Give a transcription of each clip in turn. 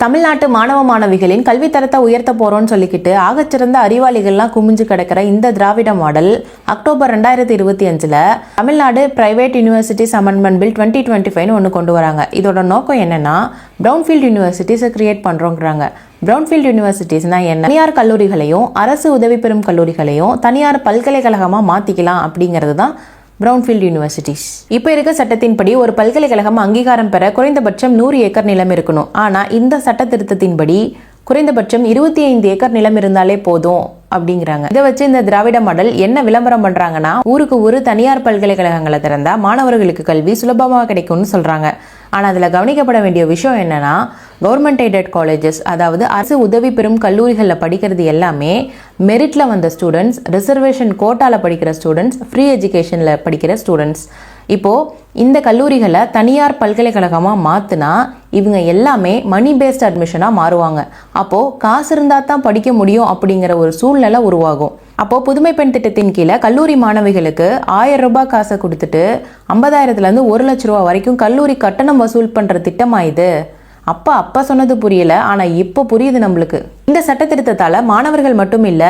தமிழ்நாட்டு மாணவ மாணவிகளின் கல்வித்தரத்தை உயர்த்த போகிறோன்னு சொல்லிக்கிட்டு ஆகச்சிறந்த அறிவாளிகள்லாம் குமிஞ்சு கிடக்கிற இந்த திராவிட மாடல் அக்டோபர் ரெண்டாயிரத்தி இருபத்தி அஞ்சில் Tamil Nadu private universities amendment bill twenty twenty ஃபைவ்னு ஒன்று கொண்டு வராங்க. இதோட நோக்கம் என்னன்னா ப்ரௌன்ஃபீல்டு யூனிவர்சிட்டிஸை கிரியேட் பண்ணுறோங்கிறாங்க ப்ரௌன்ஃபீல்ட் யூனிவர்சிட்டிஸ்னால் என்ன? தனியார் கல்லூரிகளையும் அரசு உதவி பெறும் கல்லூரிகளையும் தனியார் பல்கலைக்கழகமாக மாற்றிக்கலாம் அப்படிங்கிறது தான் பிரவுன்ஃபீல்ட் யூனிவர்சிட்டிஸ் இப்போ இருக்க சட்டத்தின்படி ஒரு பல்கலைக்கழகம் அங்கீகாரம் பெற குறைந்தபட்சம் நூறு ஏக்கர் நிலம் இருக்கணும். ஆனால் இந்த சட்ட திருத்தத்தின்படி குறைந்தபட்சம் இருபத்தி ஐந்து ஏக்கர் நிலம் இருந்தாலே போதும் அப்படிங்கிறாங்க. இதை வச்சு இந்த திராவிட மாடல் என்ன விளம்பரம் பண்றாங்கன்னா ஊருக்கு ஊரு தனியார் பல்கலைக்கழகங்களை திறந்தா மாணவர்களுக்கு கல்வி சுலபமாக கிடைக்கும்னு சொல்றாங்க. ஆனா அதுல கவனிக்கப்பட வேண்டிய விஷயம் என்னன்னா கவர்மெண்ட் எய்டட் காலேஜஸ் அதாவது அரசு உதவி பெறும் கல்லூரிகளில் படிக்கிறது எல்லாமே மெரிட்ல வந்த ஸ்டூடெண்ட்ஸ் ரிசர்வேஷன் கோட்டாவில் படிக்கிற ஸ்டூடெண்ட்ஸ் ஃப்ரீ எஜுகேஷனில் படிக்கிற ஸ்டூடெண்ட்ஸ் இப்போது இந்த கல்லூரிகளை தனியார் பல்கலைக்கழகமாக மாற்றினா இவங்க எல்லாமே மணி பேஸ்ட் அட்மிஷனாக மாறுவாங்க. அப்போது காசு இருந்தால் தான் படிக்க முடியும் அப்படிங்கிற ஒரு சூழ்நிலை உருவாகும். அப்போது புதுமை பெண் திட்டத்தின் கீழே கல்லூரி மாணவிகளுக்கு ஆயிரம் ரூபாய் காசை கொடுத்துட்டு ஐம்பதாயிரத்துலேருந்து ஒரு லட்ச ரூபா வரைக்கும் கல்லூரி கட்டணம் வசூல் பண்ணுற திட்டமா இது? அப்பா அப்பா சொன்னது புரியல ஆனா இப்போ புரியுது நம்மளுக்கு. இந்த சட்ட திருத்தத்தால மாணவர்கள் மட்டும் இல்ல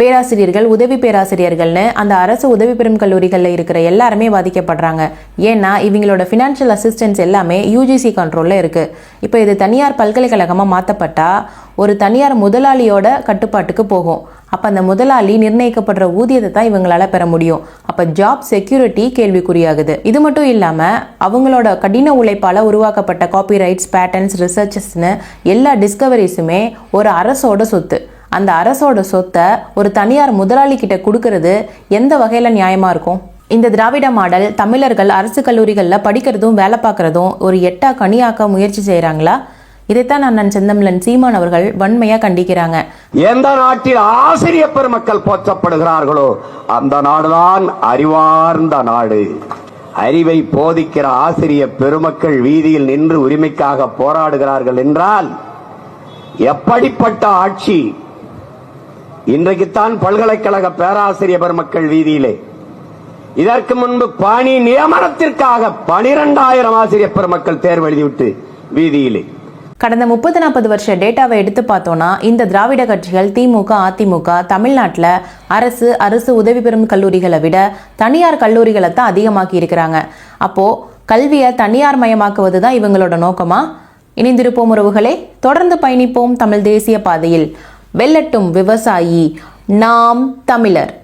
பேராசிரியர்கள் உதவி பேராசிரியர்கள்னு அந்த அரசு உதவி பெறும் கல்லூரிகளில் இருக்கிற எல்லாருமே பாதிக்கப்படுறாங்க. ஏன்னா இவங்களோட ஃபினான்ஷியல் அசிஸ்டன்ஸ் எல்லாமே யூஜிசி கண்ட்ரோல்ல இருக்கு. இப்போ இது தனியார் பல்கலைக்கழகமாக மாற்றப்பட்டால் ஒரு தனியார் முதலாளியோட கட்டுப்பாட்டுக்கு போகும். அப்போ அந்த முதலாளி நிர்ணயிக்கப்படுற ஊதியத்தை தான் இவங்களால பெற முடியும். அப்போ ஜாப் செக்யூரிட்டி கேள்விக்குறியாகுது. இது மட்டும் இல்லாமல் அவங்களோட கடின உழைப்பால் உருவாக்கப்பட்ட காப்பி ரைட்ஸ் பேட்டர்ன்ஸ் ரிசர்ச்சஸ்னு எல்லா டிஸ்கவரிஸுமே ஒரு அரசோட சொத்து. அந்த அரசோட சொத்தை ஒரு தனியார் முதலாளி கிட்ட கொடுக்கறது எந்த வகையில் நியாயமாக இருக்கும்? இந்த திராவிட மாடல் தமிழர்கள் அரசு கல்லூரிகளில் படிக்கிறதும் வேலை பார்க்குறதும் ஒரு எட்டா கனியாக்க முயற்சி செய்கிறாங்களா இதைத்தான் அண்ணன் செந்தமிழன் சீமான் அவர்கள் வன்மையா கண்டிக்கிறாங்க. எந்த நாட்டில் ஆசிரிய பெருமக்கள் போற்றப்படுகிறார்களோ அந்த நாடுதான் அறிவார்ந்த நாடு. அறிவை போதிக்கிற ஆசிரிய பெருமக்கள் வீதியில் நின்று உரிமைக்காக போராடுகிறார்கள் என்றால் எப்படிப்பட்ட ஆட்சி? இன்றைக்குத்தான் பல்கலைக்கழக பேராசிரியர் பெருமக்கள் வீதியிலே. இதற்கு முன்பு பணி நியமனத்திற்காக பனிரெண்டாயிரம் ஆசிரியர் பெருமக்கள் தேர்வு எழுதிவிட்டு வீதியிலே. கடந்த முப்பது நாற்பது வருஷ டேட்டாவை எடுத்து பார்த்தோம்னா இந்த திராவிட கட்சிகள் திமுக அதிமுக தமிழ்நாட்டில் அரசு அரசு உதவி பெறும் கல்லூரிகளை விட தனியார் கல்லூரிகளை தான் அதிகமாக்கி இருக்கிறாங்க. அப்போ கல்வியை தனியார் மயமாக்குவது தான் இவங்களோட நோக்கமா? இணைந்திருப்போம் உறவுகளே தொடர்ந்து பயணிப்போம் தமிழ் தேசிய பாதையில். வெல்லட்டும் விவசாயி நாம் தமிழர்.